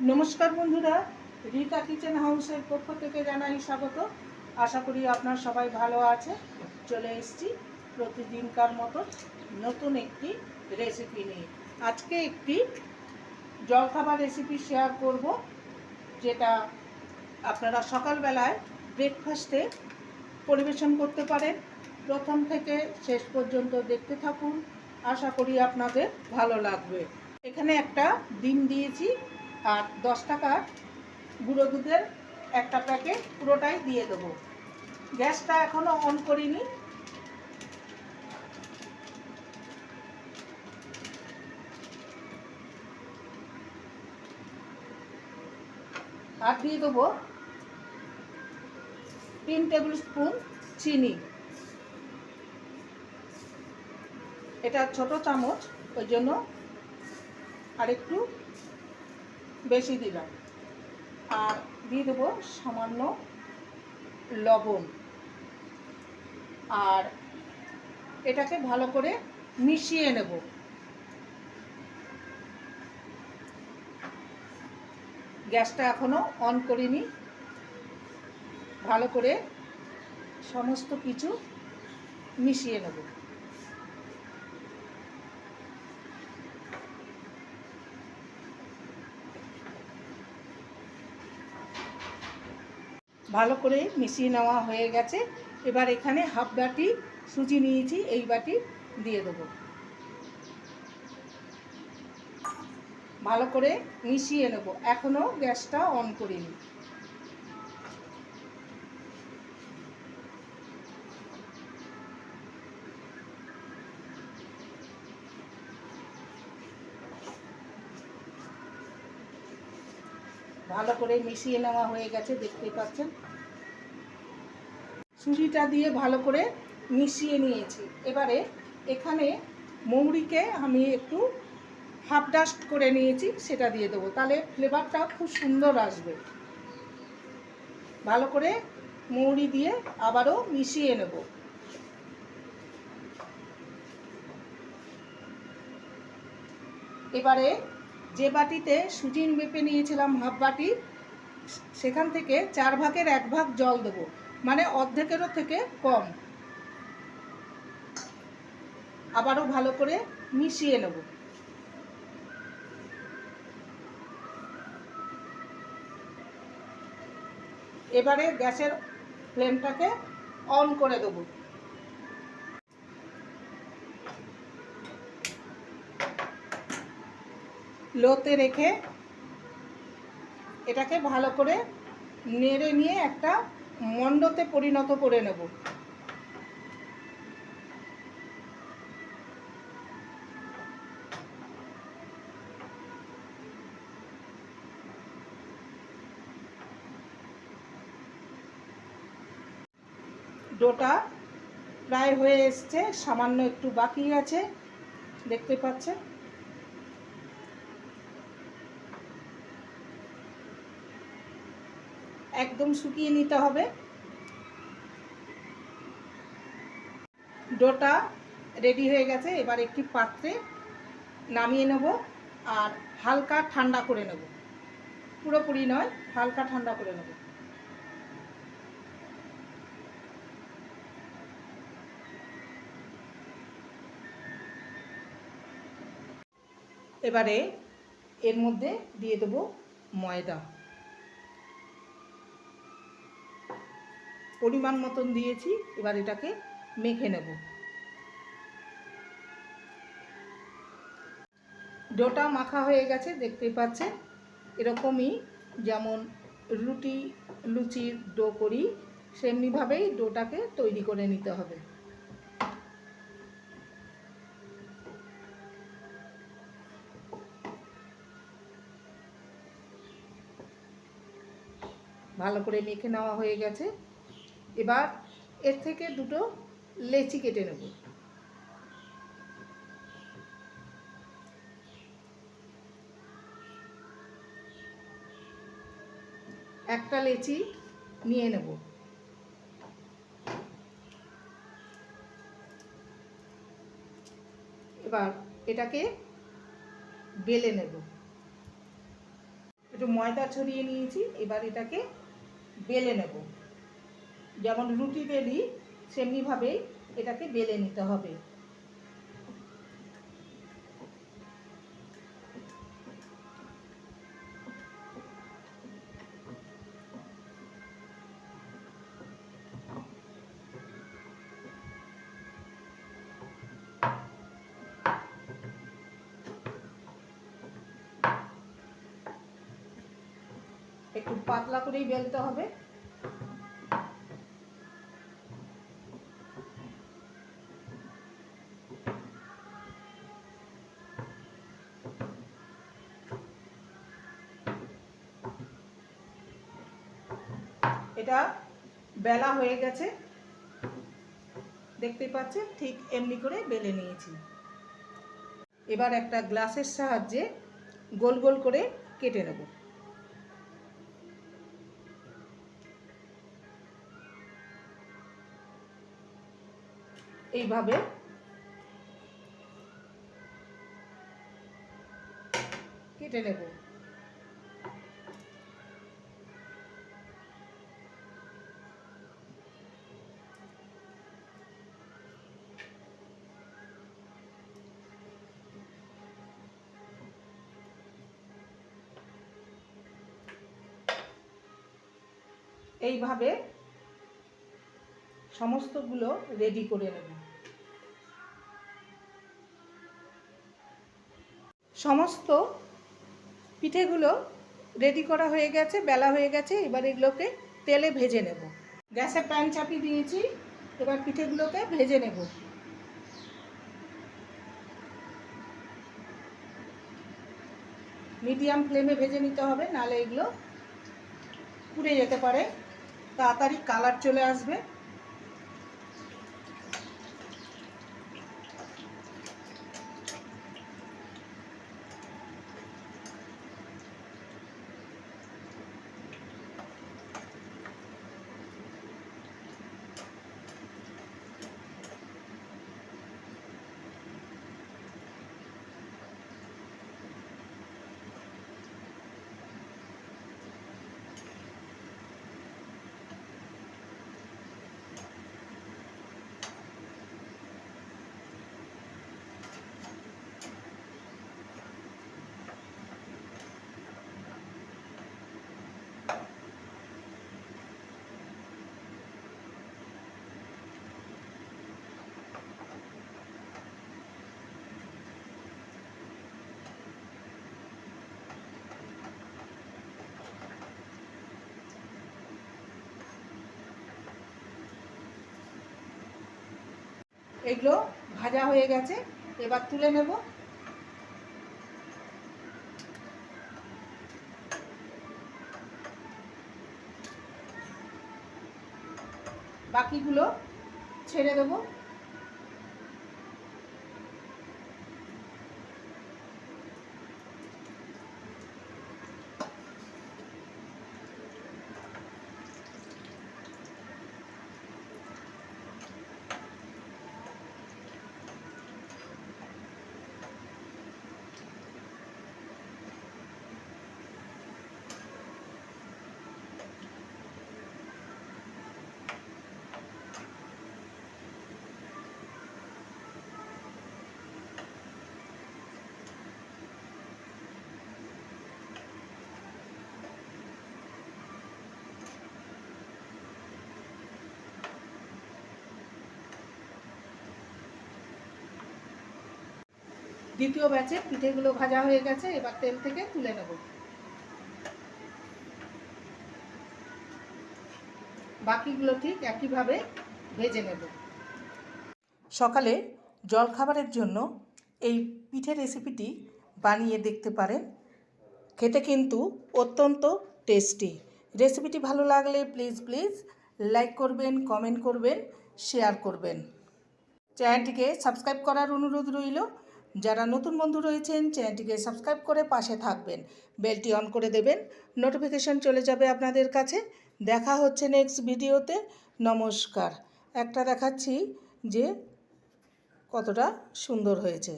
নমস্কার বন্ধুরা, রিতা কিচেন হাউসের পক্ষ থেকে জানাই স্বাগত। আশা করি আপনার সবাই ভালো আছে। চলে এসেছি প্রতিদিনকার মতো নতুন একটি রেসিপি নিয়ে। আজকে একটি জলখাবার রেসিপি শেয়ার করব, যেটা আপনারা সকালবেলায় ব্রেকফাস্টে পরিবেশন করতে পারেন। প্রথম থেকে শেষ পর্যন্ত দেখতে থাকুন। আশা করি আপনাদের ভালো লাগবে। এখানে একটা ডিম দিয়েছি। আর দশ টাকার গুঁড়ো দুধের একটা প্যাকেট পুরোটাই দিয়ে দেবো। গ্যাসটা এখনও অন করিনি। আর দিয়ে দেবো তিন টেবিল স্পুন চিনি। এটা ছোট চামচ, ওই জন্য আরেকটু বেশি দিলাম। আর দিয়ে দেবো সামান্য লবণ। আর এটাকে ভালো করে মিশিয়ে নেব। গ্যাসটা এখনও অন করিনি। ভালো করে সমস্ত কিছু মিশিয়ে নেব। ভালো করে মিশিয়ে নেওয়া হয়ে গেছে। এবার এখানে হাফ বাটি সুজি নিয়েছি, এই বাটি দিয়ে দেবো। ভালো করে মিশিয়ে নেব। এখনও গ্যাসটা অন করিনি। ভালো করে মিশিয়ে নেওয়া হয়ে গেছে, দেখতেই পাচ্ছেন। সুজিটা দিয়ে ভালো করে মিশিয়ে নিয়েছি। এবারে এখানে মৌরিকে আমি একটু হাফ ডাস্ট করে নিয়েছি, সেটা দিয়ে দেবো। তাহলে ফ্লেভারটা খুব সুন্দর আসবে। ভালো করে মৌরি দিয়ে আবারও মিশিয়ে নেব। এবারে যে বাটিতে সুজি মেপে নিয়েছিলাম হাফ বাটি, সেখান থেকে চার ভাগের এক ভাগ জল দেবো। মানে অর্ধেকেরও থেকে কম। আবারও ভালো করে মিশিয়ে নেব। এবারে গ্যাসের ফ্লেমটাকে অন করে দেবো। লোতে রেখে এটাকে ভালো করে নেড়ে নিয়ে একটা মণ্ডতে পরিণত করে নেব। ডোটা প্রায় হয়ে এসছে, সামান্য একটু বাকি আছে, দেখতে পাচ্ছেন? একদম শুকিয়ে নিতে হবে। ডোটা রেডি হয়ে গেছে, এবার একটি পাত্রে নামিয়ে নেব আর হালকা ঠান্ডা করে নেব। পুরোপুরি নয়, হালকা ঠান্ডা করে নেব। এবারে এর মধ্যে দিয়ে দেবো ময়দা। পরিমাণ মতন দিয়েছি, এবার এটাকে মেখে নেব। ডোটা মাখা হয়ে গেছে, দেখতেই পাচ্ছেন? এরকমই যেমন রুটি, লুচির ডো করি, সেমনিভাবেই ডোটাকে তৈরি করে নিতে হবে। ভালো করে মেখে নেওয়া হয়ে গেছে। এবার এর থেকে দুটো লেচি কেটে নেব। একটা লেচি নিয়ে নেব। এবার এটাকে বেলে নেব। একটু ময়দা ছড়িয়ে নিয়েছি, এবার এটাকে বেলে নেব। যেমন রুটি বেলি সেমনিভাবেই এটাকে বেলে নিতে হবে। একটু পাতলা করেই বেলতে হবে। এটা বেলা হয়ে গেছে। দেখতে পাচ্ছেন, ঠিক এমনি করে বেলে নিয়েছি। এবার একটা গ্লাসের সাহায্যে গোল গোল করে কেটে নেব। এইভাবে কেটে নেব। এইভাবে সমস্তগুলো রেডি করে নেব। সমস্ত পিঠেগুলো রেডি করা হয়ে গেছে, বেলা হয়ে গেছে, এবার এগুলোকে তেলে ভেজে নেব। গ্যাসে প্যান চাপিয়ে দিয়েছি, এবার পিঠেগুলোকে ভেজে নেব। মিডিয়াম ফ্লেমে ভেজে নিতে হবে, নাহলে এগুলো পুড়ে যেতে পারে। তাড়াতাড়ি কালার চলে আসবে। এগুলো ভাজা হয়ে গেছে এবার তুলে নেব। বাকিগুলো ছেড়ে দেবো। দ্বিতীয় ব্যাচে পিঠেগুলো ভাজা হয়ে গেছে, এবার তেল থেকে তুলে নেব। বাকিগুলো ঠিক একইভাবে ভেজে নেব। সকালে জলখাবারের জন্য এই পিঠে রেসিপিটি বানিয়ে দেখতে পারেন। খেতে কিন্তু অত্যন্ত টেস্টি রেসিপিটি ভালো লাগলে প্লিজ প্লিজ লাইক করবেন কমেন্ট করবেন শেয়ার করবেন। চ্যানেলটিকে সাবস্ক্রাইব করার অনুরোধ রইল। যারা নতুন বন্ধু রয়েছেন, চ্যানেলটিকে সাবস্ক্রাইব করে পাশে থাকবেন। বেলটি অন করে দেবেন। নোটিফিকেশন চলে যাবে আপনাদের কাছে। দেখা হচ্ছে নেক্সট ভিডিওতে। নমস্কার। একটা দেখাচ্ছি যে কতটা সুন্দর হয়েছে।